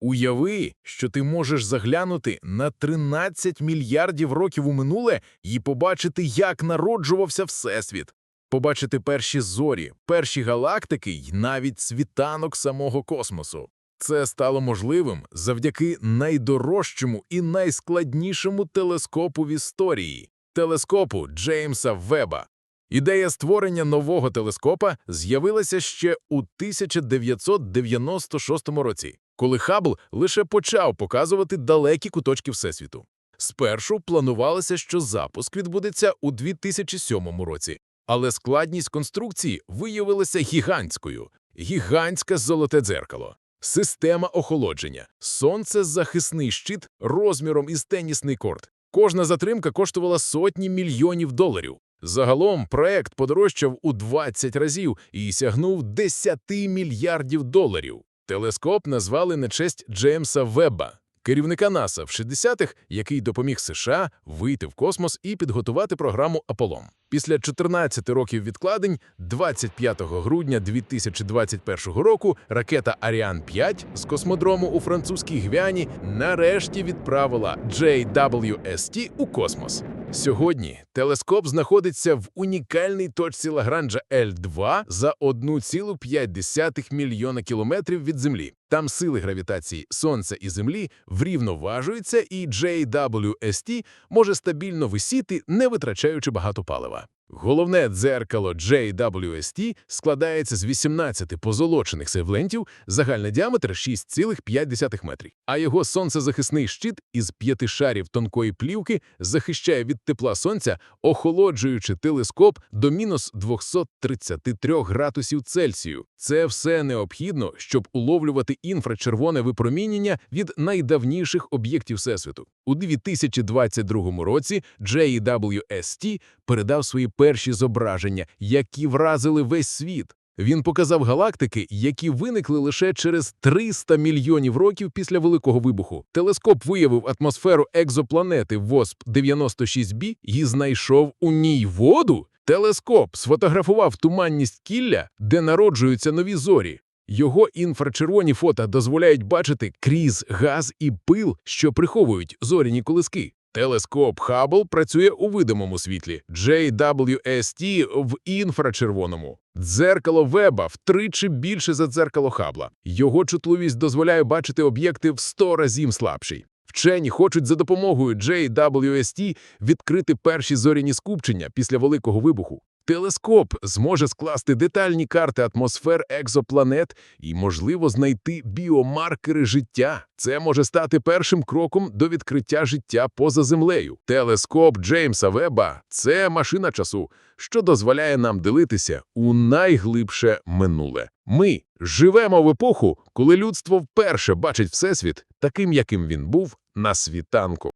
Уяви, що ти можеш заглянути на 13 мільярдів років у минуле і побачити, як народжувався Всесвіт, побачити перші зорі, перші галактики й навіть світанок самого космосу. Це стало можливим завдяки найдорожчому і найскладнішому телескопу в історії телескопу Джеймса Веба. Ідея створення нового телескопа з'явилася ще у 1996 році, коли Хаббл лише почав показувати далекі куточки Всесвіту. Спершу планувалося, що запуск відбудеться у 2007 році, але складність конструкції виявилася гігантською. Гігантське золоте дзеркало, система охолодження, сонцезахисний щит розміром із тенісний корт. Кожна затримка коштувала сотні мільйонів доларів. Загалом проект подорожчав у 20 разів і сягнув 10 мільярдів доларів. Телескоп назвали на честь Джеймса Вебба, керівника НАСА в 60-х, який допоміг США вийти в космос і підготувати програму Аполлон. Після 14 років відкладень, 25 грудня 2021 року, ракета Аріан 5 з космодрому у французькій Гвіані нарешті відправила JWST у космос. Сьогодні телескоп знаходиться в унікальній точці Лагранжа L2 за 1,5 мільйона кілометрів від Землі. Там сили гравітації Сонця і Землі врівноважуються, і JWST може стабільно висіти, не витрачаючи багато палива. Головне дзеркало JWST складається з 18 позолочених сейвлентів, загальний діаметр 6,5 метрів, а його сонцезахисний щит із п'яти шарів тонкої плівки захищає від тепла сонця, охолоджуючи телескоп до мінус 233 градусів Цельсію. Це все необхідно, щоб уловлювати інфрачервоне випромінення від найдавніших об'єктів Всесвіту. У 2022 році JWST передав свої перші зображення, які вразили весь світ. Він показав галактики, які виникли лише через 300 мільйонів років після Великого вибуху. Телескоп виявив атмосферу екзопланети ВОСП 96b і знайшов у ній воду. Телескоп сфотографував туманність кілля, де народжуються нові зорі. Його інфрачервоні фото дозволяють бачити крізь газ і пил, що приховують зоряні колиски. Телескоп Хаббл працює у видимому світлі, JWST в інфрачервоному. Дзеркало Веба втричі більше за дзеркало Хаббла. Його чутливість дозволяє бачити об'єкти в 100 разів слабший. Вчені хочуть за допомогою JWST відкрити перші зоряні скупчення після Великого вибуху. Телескоп зможе скласти детальні карти атмосфер екзопланет і, можливо, знайти біомаркери життя. Це може стати першим кроком до відкриття життя поза землею. Телескоп Джеймса Веба – це машина часу, що дозволяє нам дивитися у найглибше минуле. Ми живемо в епоху, коли людство вперше бачить Всесвіт таким, яким він був на світанку.